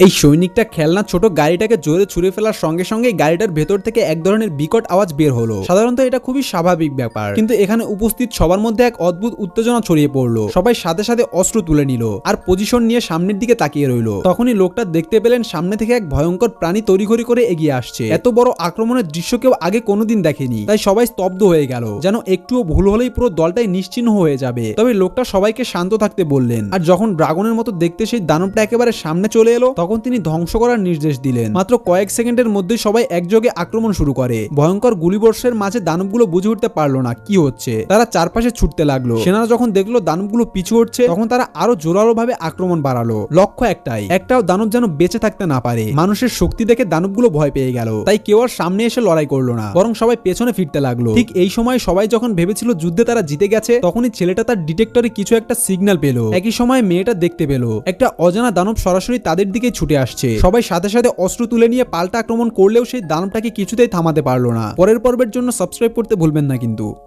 এই সৈনিকটা খেলনা ছোট গাড়িটাকে জোরে ছুঁড়ে ফেলার সঙ্গে সঙ্গে গাড়িটার ভেতর থেকে এক ধরনের বিকট আওয়াজ বের হলো। সাধারণত এটা খুবই স্বাভাবিক ব্যাপার। কিন্তু এখানে উপস্থিত সবার মধ্যে এক অদ্ভুত উত্তেজনা ছড়িয়ে পড়ল। সবাই সাথে সাথে অস্ত্র তুলে নিল আর পজিশন নিয়ে সামনের দিকে তাকিয়ে রইল। তখনই লোকটা দেখতে পেলেন সামনে থেকে এক ভয়ঙ্কর প্রাণী তড়িঘড়ি করে এগিয়ে আসছে। এত বড় আক্রমণের দৃশ্য কেউ আগে কোনোদিন দেখেনি। তাই সবাই স্তব্ধ হয়ে গেল। যেন একটুও ভুল হলেই পুরো দলটাই নিশ্চিহ্ন হয়ে যাবে। তবে লোকটা সবাইকে শান্ত থাকতে বললেন। আর যখন ড্রাগনের মতো দেখতে সেই দানবটা একেবারে সামনে চলে এলো তখন তিনি ধ্বংস করার নির্দেশ দিলেন। মাত্র কয়েক সেকেন্ডের মধ্যে সবাই একযোগে আক্রমণ শুরু করে। ভয়ঙ্কর গুলিবর্ষের মাঝে দানবগুলো বুঝে উঠতে পারল না, কি হচ্ছে? তারা চারপাশে ছুটতে লাগল। সেনারা যখন দেখল দানবগুলো পিছু হচ্ছে, তখন তারা আরও জোরালো ভাবে আক্রমণ বাড়ালো। লক্ষ্য একটাই, একটাও দানব যেন বেঁচে থাকতে না পারে। মানুষের শক্তি দেখে দানবগুলো ভয় পেয়ে গেল। তাই কেউ আর সামনে এসে লড়াই করল না, বরং সবাই পেছনে ফিরতে লাগল। ঠিক এই সময় সবাই যখন ভেবেছিল যুদ্ধে তারা জিতে গেছে, তখনই ছেলেটা তার ডিটেক্টরে কিছু একটা সিগন্যাল পেল। একই সময় মেয়েটা দেখতে পেল। একটা অজানা দানব সরাসরি তাদের দিকে ছুটে আসছে। সবাই সাথে সাথে অস্ত্র তুলে নিয়ে পাল্টা আক্রমণ করলেও সেই দানবটাকে কিছুতেই থামাতে পারল না। পরের পর্বের জন্য সাবস্ক্রাইব করতে ভুলবেন না কিন্তু।